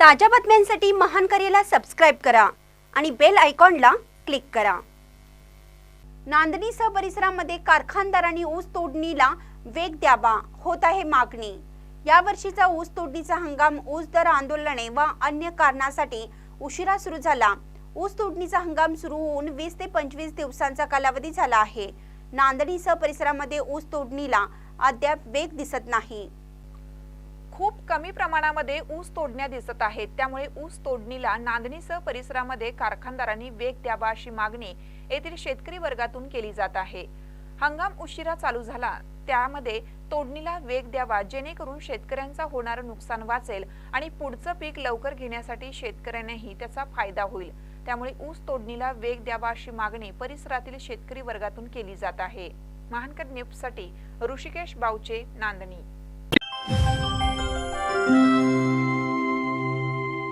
ताज्या बातम्यांसाठी महान करेला सबस्क्राईब करा आणि बेल आयकॉनला क्लिक करा. नांदणीसह परिसरामध्ये कारखानदारांनी ऊस तोडणीला वेग द्यावा होत आहे मागणी. यावर्षीचा ऊस तोडणीचा हंगाम ऊस दर आंदोलने व अन्य कारणासाठी उशिरा सुरू झाला. ऊस तोडणीचा हंगाम सुरू होऊन वीस ते पंचवीस दिवसांचा कालावधी झाला आहे. नांदणीसह परिसरामध्ये ऊस तोडणीला अद्याप वेग दिसत नाही. खूप कमी प्रमाणामध्ये ऊस तोडण्या दिसत आहेत. त्यामुळे ऊस तोडणीला नांदणीसह परिसरामध्ये कारखानदारांनी वेग द्यावा अशी मागणी येथील शेतकरी वर्गातून केली जात आहे. हंगाम उशिरा चालू झाला त्यामध्ये तोडणीला वेग द्यावा जेणेकरून शेतकऱ्यांचा होणारं नुकसान वाचेल आणि पुढचं पीक लवकर घेण्यासाठी शेतकऱ्यांनाही त्याचा फायदा होईल. त्यामुळे ऊस तोडणीला वेग द्यावा अशी मागणी परिसरातील शेतकरी वर्गातून केली जात आहे. महानकर न्यूजसाठी ऋषिकेश बावचे नांदणी.